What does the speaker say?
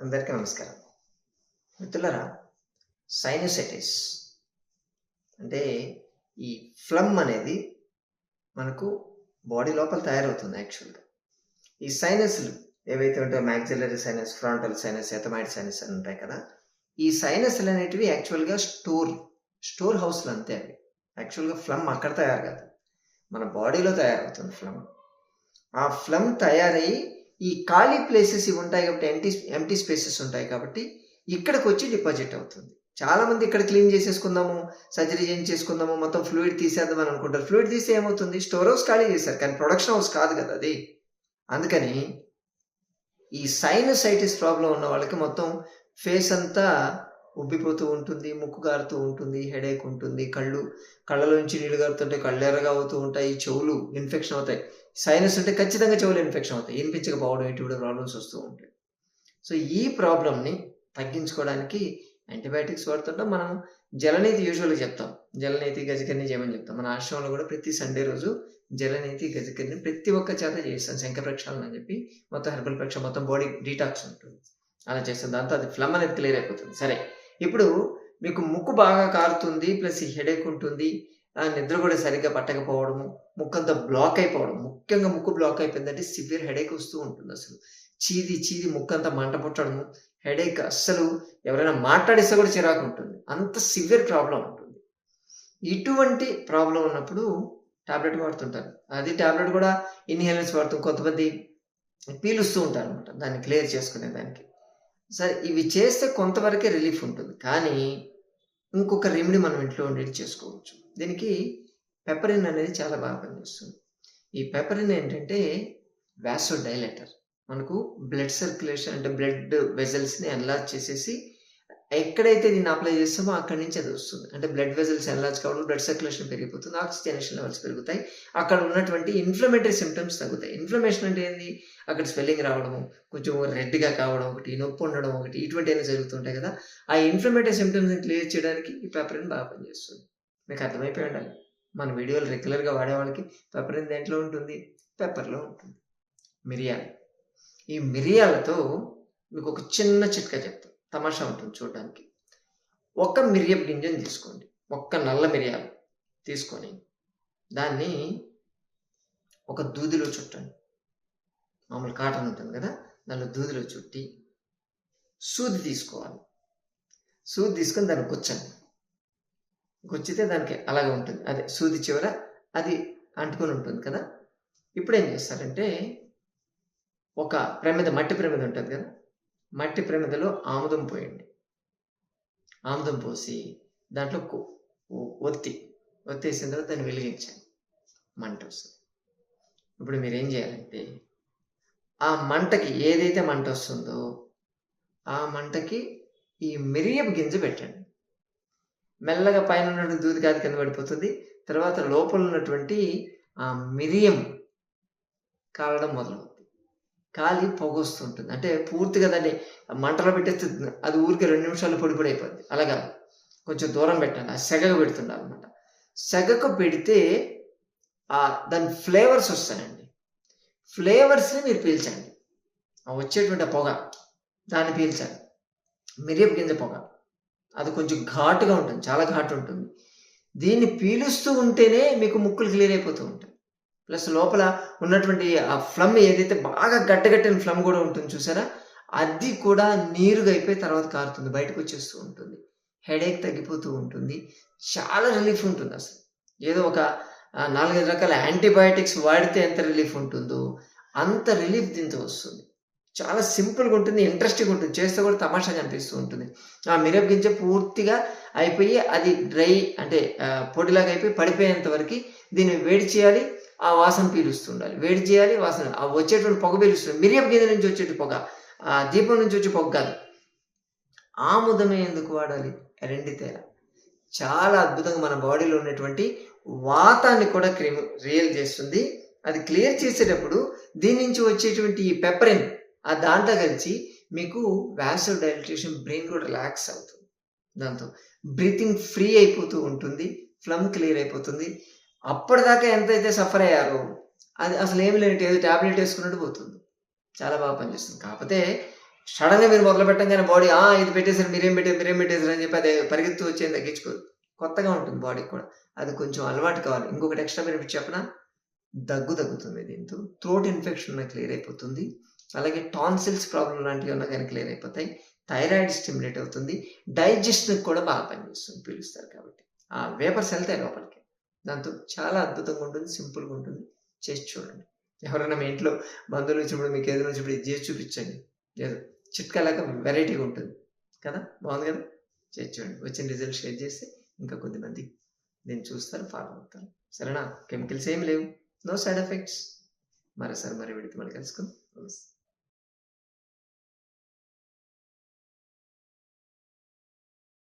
అందరికీ నమస్కారం. మిత్రులరా సైనసైటిస్ అంటే ఈ ఫ్లమ్ అనేది మనకు బాడీ లోపల తయారవుతుంది యాక్చువల్గా ఈ సైనస్లు ఏవైతే ఉంటాయో maxillary sinus frontal sinus ethmoid sinus అని ఉంటాయి కదా ఈ సైనస్లు అనేటివి యాక్చువల్గా స్టోర్ స్టోర్ హౌస్లు అంతే అవి. యాక్చువల్గా ఫ్లమ్ అక్కడ తయారు కాదు. మన బాడీలో తయారవుతుంది ఫ్లమ్ ఆ ఫ్లమ్ తయారయ్యి ఈ ఖాళీ ప్లేసెస్ ఇవి ఉంటాయి కాబట్టి ఎంటీ ఎంటీ స్పేసెస్ ఉంటాయి కాబట్టి ఇక్కడికి వచ్చి డిపాజిట్ అవుతుంది. చాలా మంది ఇక్కడ క్లీన్ చేసేసుకుందాము సర్జరీ చేయించేసుకుందాము మొత్తం ఫ్లూయిడ్ తీసేద్దాం అని అనుకుంటారు. ఫ్లూయిడ్ తీస్తే ఏమవుతుంది? స్టోర్ హౌస్ ఖాళీ చేశారు కానీ ప్రొడక్షన్ హౌస్ కాదు కదా అది. అందుకని ఈ సైనసైటిస్ ప్రాబ్లం ఉన్న వాళ్ళకి మొత్తం ఫేస్ అంతా ఉబ్బిపోతూ ఉంటుంది ముక్కు గారుతూ ఉంటుంది హెడేక్ ఉంటుంది కళ్ళు కళ్ళలోంచి నీళ్ళు గారుతుంటే కళ్ళు ఎర్రగా అవుతూ ఉంటాయి చెవులు ఇన్ఫెక్షన్ అవుతాయి. సైనస్ ఉంటే ఖచ్చితంగా చెవులు ఇన్ఫెక్షన్ అవుతాయి. వినిపించకపోవడం ఇటువంటి ప్రాబ్లమ్స్ వస్తూ ఉంటాయి. సో ఈ ప్రాబ్లమ్ని తగ్గించుకోవడానికి యాంటీబయాటిక్స్ వాడుతుంటాం. మనం జలనీతి యూజువల్గా చెప్తాం. జలనీతి గజకర్ని చేయమని చెప్తాం. మన ఆశ్రమంలో కూడా ప్రతి సండే రోజు జలనీతి గజకర్ని ప్రతి ఒక్క చేత చేస్తాం శంఖ ప్రక్షాళన అని చెప్పి మొత్తం హెర్బల్ ప్రక్ష మొత్తం బాడీ డీటాక్స్ ఉంటుంది. అలా చేస్తాం. దాంతో అది ఫ్లమ్ అనేది క్లియర్ అయిపోతుంది. సరే. ఇప్పుడు మీకు ముక్కు బాగా కారుతుంది ప్లస్ హెడేక్ ఉంటుంది ఆ నిద్ర కూడా సరిగ్గా పట్టకపోవడము ముక్కు అంతా బ్లాక్ అయిపోవడం. ముఖ్యంగా ముక్కు బ్లాక్ అయిపోయిందంటే సివియర్ హెడేక్ వస్తూ ఉంటుంది అసలు. చీది చీది ముక్కు అంతా మంట పుట్టడము హెడేక్ అస్సలు ఎవరైనా మాట్లాడిస్తే కూడా చిరాకు ఉంటుంది. అంత సివియర్ ప్రాబ్లం ఉంటుంది. ఇటువంటి ప్రాబ్లం ఉన్నప్పుడు టాబ్లెట్ వాడుతుంటారు. అది టాబ్లెట్ కూడా ఇన్హేలర్స్ వాడుతుంది కొంతమంది పీలుస్తూ ఉంటారు అనమాట దాన్ని క్లియర్ చేసుకునే దానికి సరే ఇవి చేస్తే కొంతవరకే రిలీఫ్ ఉంటుంది. కానీ ఇంకొక రెమెడీ మనం ఇంట్లో ఉండేది చేసుకోవచ్చు. దీనికి పెపరిన్ అనేది చాలా బాగా పనిచేస్తుంది. ఈ పెపరిన్ ఏంటంటే వ్యాసో డైలెటర్. మనకు బ్లడ్ సర్క్యులేషన్ అంటే బ్లడ్ వెజల్స్ని ఎన్లార్జ్ చేసేసి ఎక్కడైతే దీన్ని అప్లై చేస్తామో అక్కడి నుంచి అది వస్తుంది. అంటే బ్లడ్ వెజల్స్ ఎన్లార్జ్ కావడం బ్లడ్ సర్క్యులేషన్ పెరిగిపోతుంది ఆక్సిజనేషన్ లెవెల్స్ పెరుగుతాయి. అక్కడ ఉన్నటువంటి ఇన్ఫ్లమేటరీ సిమ్టమ్స్ తగ్గుతాయి. ఇన్ఫ్లమేషన్ అంటే ఏంది? అక్కడ స్వెల్లింగ్ రావడము కొంచెం రెడ్గా కావడం ఒకటి నొప్పి ఉండడం ఒకటి ఇటువంటి అయినా జరుగుతుంటాయి కదా. ఆ ఇన్ఫ్లమేటరీ సిమ్టమ్స్ని క్లియర్ చేయడానికి ఈ పెపరిన్ బాగా పనిచేస్తుంది. మీకు అర్థమైపోయి ఉండాలి. మన వీడియోలు రెగ్యులర్గా వాడే వాళ్ళకి పెపరిన్ దేంట్లో ఉంటుంది? పెప్పర్లో ఉంటుంది. మిరియాలు. ఈ మిరియాలతో మీకు ఒక చిన్న చిట్కా చెప్తాను. తమాషా ఉంటుంది చూడడానికి. ఒక్క మిరియపు గింజను తీసుకోండి. ఒక్క నల్ల మిరియాలు తీసుకొని దాన్ని ఒక దూదిలో చుట్టండి. మామూలు కాటన్ ఉంటుంది కదా దానిలో దూదిలో చుట్టి సూది తీసుకోవాలి. సూది తీసుకొని దాన్ని గుచ్చండి. గుచ్చితే దానికి అలాగే ఉంటుంది. అదే సూది చివర అది అంటుకొని ఉంటుంది కదా. ఇప్పుడు ఏం చేస్తారంటే ఒక ప్రమిద మట్టి ప్రమిద ఉంటుంది కదా మట్టి ప్రమిదలో ఆముదం పోయండి. ఆముదం పోసి దాంట్లో ఒత్తి ఒత్తేసిన తర్వాత దాన్ని వెలిగించండి. మంట వస్తుంది. ఇప్పుడు మీరు ఏం చేయాలంటే ఆ మంటకి ఏదైతే మంట వస్తుందో ఆ మంటకి ఈ మిరియపు గింజ పెట్టండి. మెల్లగా పైన ఉన్నటువంటి దూది కాదు కింద పడిపోతుంది. తర్వాత లోపల ఉన్నటువంటి ఆ మిరియం కాలడం మొదలవుతుంది కాలి పొగొస్తుంటుంది. అంటే పూర్తిగా దాన్ని మంటలో పెట్టేస్తే అది ఊరికి రెండు నిమిషాలు పొడి పొడి అయిపోద్ది. అలాగా కొంచెం దూరం పెట్టండి ఆ సెగకు పెడుతుండాలి అనమాట సెగకు పెడితే ఆ దాని ఫ్లేవర్స్ వస్తాయండి. ఫ్లేవర్స్ని మీరు పీల్చండి. ఆ వచ్చేటువంటి ఆ పొగ దాన్ని పీల్చాలి మిరియపు గింజ పొగ. అది కొంచెం ఘాటుగా ఉంటుంది. చాలా ఘాటు ఉంటుంది. దీన్ని పీలుస్తూ ఉంటేనే మీకు ముక్కులు క్లియర్ అయిపోతూ ఉంటాయి. ప్లస్ లోపల ఉన్నటువంటి ఆ ఫ్లమ్ ఏదైతే బాగా గట్టగట్టిన ఫ్లమ్ కూడా ఉంటుంది చూసారా? అది కూడా నీరుగా అయిపోయి తర్వాత కారుతుంది బయటకు వచ్చేస్తూ ఉంటుంది. హెడేక్ తగ్గిపోతూ ఉంటుంది. చాలా రిలీఫ్ ఉంటుంది అసలు. ఏదో ఒక నాలుగైదు రకాల యాంటీబయాటిక్స్ వాడితే ఎంత రిలీఫ్ ఉంటుందో అంత రిలీఫ్ దీంతో వస్తుంది. చాలా సింపుల్గా ఉంటుంది ఇంట్రెస్టింగ్ ఉంటుంది. చేస్తే కూడా తమాషాగా అనిపిస్తూ ఉంటుంది. ఆ మిరప గింజ పూర్తిగా అయిపోయి అది డ్రై అంటే పొడిలాగా అయిపోయి పడిపోయేంత వరకు దీన్ని వేడి చేయాలి. ఆ వాసన పీలుస్తుండాలి. వేడి చేయాలి వాసన. ఆ వచ్చేటువంటి పొగ పీలుస్తుంది. మిరియపు గింజ నుంచి వచ్చేటి పొగ. ఆ దీపం నుంచి వచ్చే పొగ కాదు. ఆముదమే ఎందుకు వాడాలి? రెండి తేల చాలా అద్భుతంగా మన బాడీలో ఉన్నటువంటి వాతాన్ని కూడా క్రిమి రియల్ చేస్తుంది. అది క్లియర్ చేసేటప్పుడు దీని నుంచి వచ్చేటువంటి ఈ పెప్పరిన్ ఆ దాంట్లో కలిసి మీకు వ్యాసల్ డైలిటేషన్ బ్రెయిన్ కూడా రిలాక్స్ అవుతుంది. దాంతో బ్రీతింగ్ ఫ్రీ అయిపోతూ ఉంటుంది. ఫ్లమ్ క్లియర్ అయిపోతుంది. అప్పటిదాకా ఎంతైతే సఫర్ అయ్యారో అది అసలు ఏమి లేనట్టు ఏదో ట్యాబ్లెట్ వేసుకున్నట్టు పోతుంది. చాలా బాగా పనిచేస్తుంది. కాకపోతే సడన్గా మీరు మొదలు పెట్టంగానే బాడీ ఆ ఇది పెట్టేసారు మీరేం పెట్టారు మీరేం పెట్టేసారు అని చెప్పి అది పరిగెత్తు వచ్చేది తగ్గించుకోదు. కొత్తగా ఉంటుంది బాడీకి కూడా. అది కొంచెం అలవాటు కావాలి. ఇంకొకటి ఎక్స్ట్రా బెనిఫిట్ చెప్పిన? దగ్గు తగ్గుతుంది దీంతో. థ్రోట్ ఇన్ఫెక్షన్ ఉన్న క్లియర్ అయిపోతుంది. అలాగే టాన్సిల్స్ ప్రాబ్లం లాంటివి ఉన్నా కానీ క్లియర్ అయిపోతాయి. థైరాయిడ్ స్టిమ్యులేట్ అవుతుంది. డైజెషన్కి కూడా బాగా పనిచేస్తుంది పీలుస్తారు కాబట్టి. ఆ వేపర్స్ వెళ్తాయి లోపలికి. దాంతో చాలా అద్భుతంగా ఉంటుంది సింపుల్గా ఉంటుంది. చేసి చూడండి. ఎవరైనా మీ ఇంట్లో బంధువులు వచ్చినప్పుడు మీకు ఏదైనా వచ్చినప్పుడు ఇది చేసి చూపించండి. లేదు. చిట్కాలాగా వెరైటీగా ఉంటుంది. కదా? బాగుంది కదా? చేసి చూడండి. వచ్చిన రిజల్ట్ షేర్ చేస్తే ఇంకా కొద్దిమంది దీన్ని చూస్తారు ఫాలో అవుతారు. సరేనా? కెమికల్స్ ఏమి లేవు. No side effects. మరోసారి మరి విడితే మళ్ళీ కలుసుకుందాం. నమస్తే.